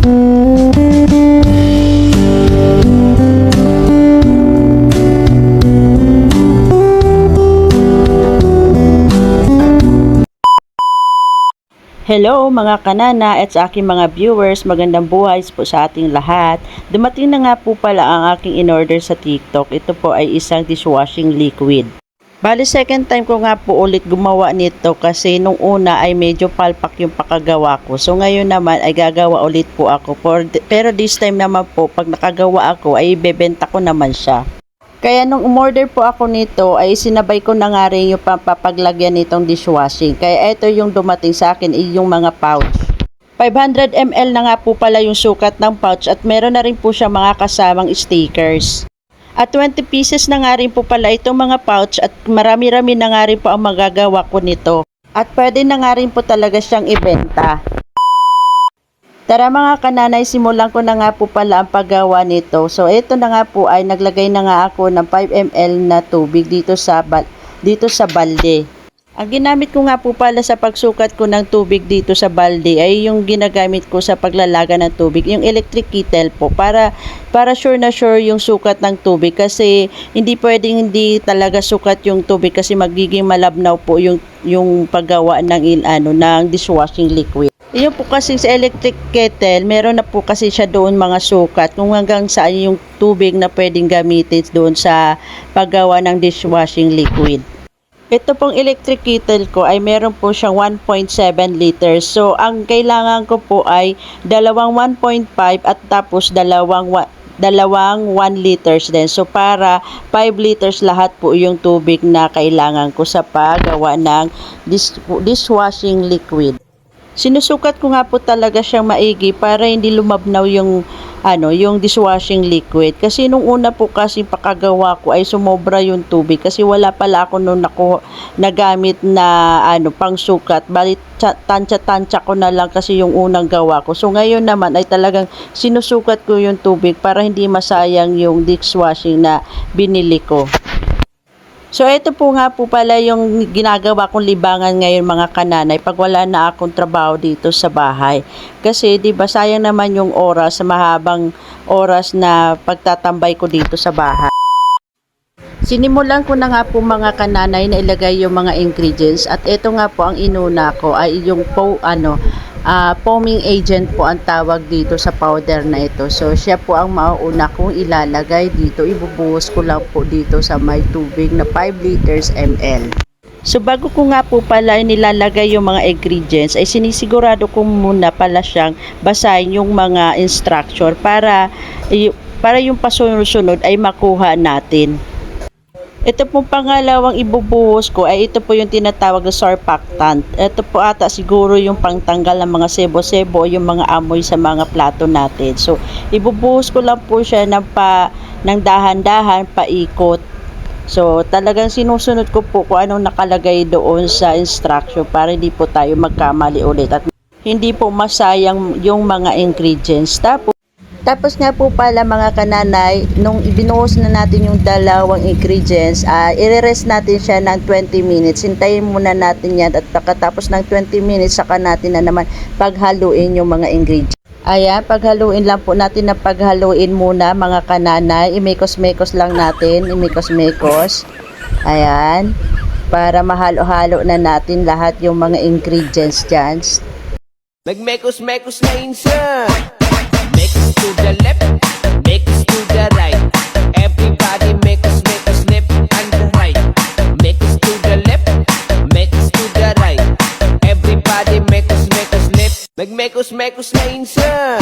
Hello mga kanana at sa aking mga viewers, magandang buhay po sa ating lahat. Dumating na nga po pala ang aking in-order sa TikTok. Ito po ay isang dishwashing liquid. Bali second time ko nga po ulit gumawa nito kasi nung una ay medyo palpak yung pakagawa ko. So ngayon naman ay gagawa ulit po ako. For, pero this time naman po pag nakagawa ako ay bebenta ko naman siya. Kaya nung umorder po ako nito ay sinabay ko na nga rin yung papaglagyan nitong dishwashing. Kaya ito yung dumating sa akin ay yung mga pouch. 500 ml na nga po pala yung sukat ng pouch at meron na rin po siya mga kasamang stickers. At 20 pieces na nga rin po pala itong mga pouch at marami-rami na nga rin po ang magagawa ko nito. At pwede na nga rin po talaga siyang ibenta. Tara mga kananay, simulan ko na nga po pala ang paggawa nito. So ito na nga po ay naglagay na nga ako ng 5 ml na tubig dito sa dito sa balde. Ang ginamit ko nga po pala sa pagsukat ko ng tubig dito sa balde ay yung ginagamit ko sa paglalaga ng tubig, yung electric kettle po para para sure na sure yung sukat ng tubig kasi hindi pwedeng hindi talaga sukat yung tubig kasi magiging malabnaw po yung yung paggawa ng ano ng dishwashing liquid. Yun po kasi sa electric kettle, meron na po kasi siya doon mga sukat kung hanggang saan yung tubig na pwedeng gamitin doon sa paggawa ng dishwashing liquid. Ito pong electric kettle ko ay meron po siyang 1.7 liters. So, ang kailangan ko po ay dalawang 1.5 at tapos dalawang wa- dalawang 1 liters din. So, para 5 liters lahat po yung tubig na kailangan ko sa paggawa ng dis- dishwashing liquid. Sinusukat ko nga po talaga siyang maigi para hindi lumabnaw yung ano, yung dishwashing liquid. Kasi nung una po kasi pakagawa ko ay sumobra yung tubig kasi wala pala ako nung nako nagamit na ano pangsukat. Bali tansya-tansya ko na lang kasi yung unang gawa ko. So ngayon naman ay talagang sinusukat ko yung tubig para hindi masayang yung dishwashing na binili ko. So, ito po nga po pala yung ginagawa kong libangan ngayon mga kananay pag wala na akong trabaho dito sa bahay. Kasi, di ba, sayang naman yung oras, sa mahabang oras na pagtatambay ko dito sa bahay. Sinimulan ko na nga po mga kananay na ilagay yung mga ingredients at ito nga po ang inuna ko ay yung po ano ah, foaming agent po ang tawag dito sa powder na ito. So siya po ang mauuna kong ilalagay dito. Ibubuhos ko lang po dito sa may tubig na 5 liters ml. So bago ko nga po pala nilalagay yung mga ingredients ay sinisigurado ko muna pala siyang basahin yung mga instruction para para yung pasunod-sunod ay makuha natin. Ito pong pangalawang ibubuhos ko ay ito po yung tinatawag na surfactant. Ito po ata siguro yung pangtanggal ng mga sebo-sebo, yung mga amoy sa mga plato natin. So, ibubuhos ko lang po siya ng, pa, ng dahan-dahan, paikot. So, talagang sinusunod ko po kung anong nakalagay doon sa instruction para hindi po tayo magkamali ulit at hindi po masayang yung mga ingredients. Tapos, tapos nga po pala mga kananay, nung ibinuhos na natin yung dalawang ingredients, uh, i-rest natin siya ng 20 minutes. Hintayin muna natin yan at pagkatapos ng 20 minutes, saka natin na naman paghaluin yung mga ingredients. Ayan, paghaluin lang po natin na paghaluin muna mga kananay. Imikos-mekos lang natin, imikos-mekos. Ayan, para mahalo-halo na natin lahat yung mga ingredients dyan. Magmekos-mekos na insan to the left Mekos to the right. Everybody mekos-mekos left and right. Mekos to the left Mekos to the right. Everybody mekos-mekos left. Magmekos-mekos na insan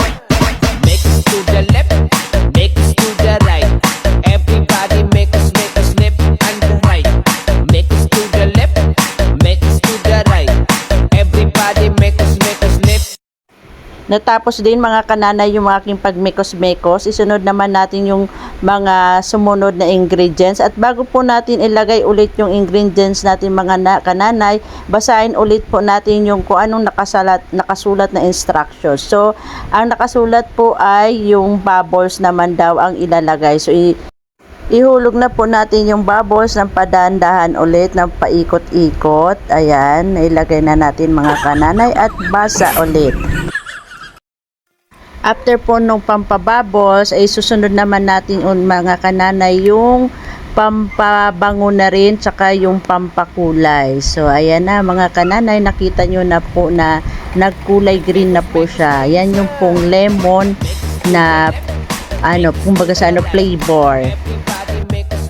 Natapos din mga kananay yung aking pagmekos-mekos. Isunod naman natin yung mga sumunod na ingredients. At bago po natin ilagay ulit yung ingredients natin mga na, kananay, basahin ulit po natin yung kung anong nakasalat, nakasulat na instructions. So, ang nakasulat po ay yung bubbles naman daw ang ilalagay. So, Ihulog na po natin yung bubbles ng padandahan ulit ng paikot-ikot. Ayan, ilagay na natin mga kananay at basa ulit. After po nung pampabubbles, ay susunod naman natin un mga kananay yung pampabango na rin tsaka yung pampakulay. So ayan na mga kananay, nakita nyo na po na nagkulay green na po siya. Yan yung pong lemon na ano, kumbaga sa ano, flavor.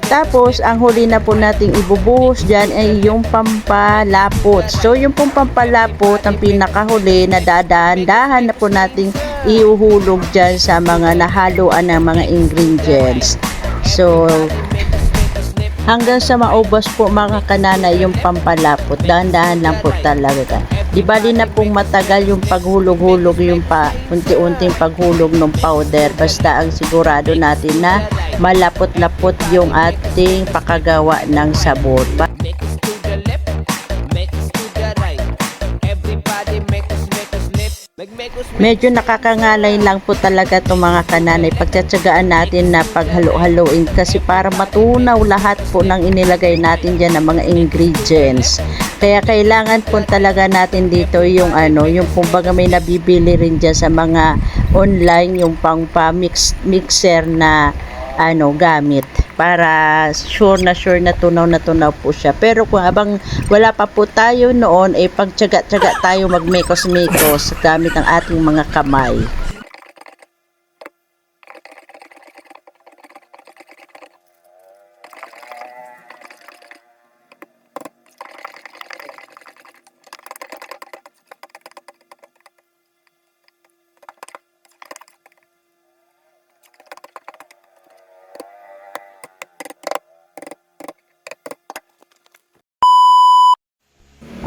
Tapos, ang huli na po nating ibubuhos dyan ay yung pampalapot. So, yung pong pampalapot, ang pinakahuli na dadahan-dahan na po nating iuhulog dyan sa mga nahaluan ng mga ingredients. So, hanggang sa maubos po mga kanana yung pampalapot. Dahan-dahan lang po talaga. Di bali na pong matagal yung paghulog-hulog yung pa, unti-unting paghulog ng powder. Basta ang sigurado natin na malapot-lapot yung ating pakagawa ng sabon. Medyo nakakangalay lang po talaga itong mga kananay. Pagtsatsagaan natin na paghalo-haloin kasi para matunaw lahat po ng inilagay natin dyan ng mga ingredients. Kaya kailangan po talaga natin dito yung ano, yung kumbaga may nabibili rin dyan sa mga online yung pang pa mix, mixer na ano gamit para sure na sure na tunaw na tunaw po siya. Pero kung habang wala pa po tayo noon, eh pagtsaga-tsaga tayo magmekos-mekos gamit ang ating mga kamay.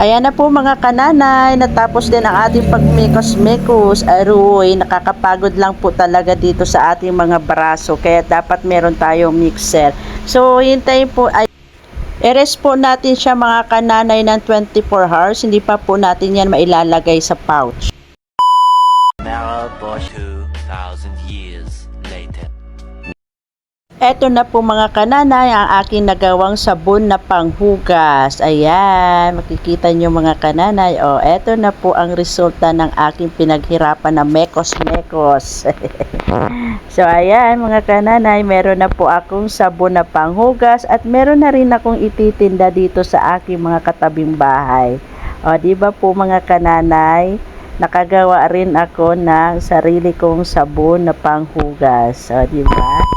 Ayan na po mga kananay, natapos din ang ating pagmekos-mekos. Aroy, nakakapagod lang po talaga dito sa ating mga braso. Kaya dapat meron tayong mixer. So, hintayin po ay I-rest po natin siya mga kananay ng 24 hours. Hindi pa po natin yan mailalagay sa pouch. Eto na po mga kananay ang aking nagawang sabon na panghugas. Ayan, makikita nyo mga kananay. O, eto na po ang resulta ng aking pinaghirapan na mekos-mekos. so, ayan mga kananay, meron na po akong sabon na panghugas at meron na rin akong ititinda dito sa aking mga katabing bahay. O, di ba po mga kananay? Nakagawa rin ako ng sarili kong sabon na panghugas. O, di ba?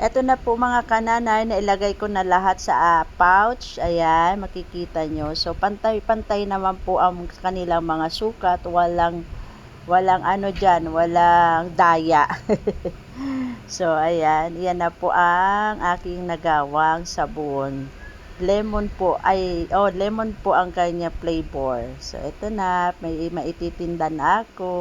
Ito na po mga kananay, nailagay ko na lahat sa ah, pouch. Ayan, makikita nyo. So, pantay-pantay naman po ang kanilang mga sukat. Walang, walang ano dyan, walang daya. so, ayan, yan na po ang aking nagawang sabon. Lemon po, ay, oh, lemon po ang kanya flavor. So, ito na, may maititinda na ako.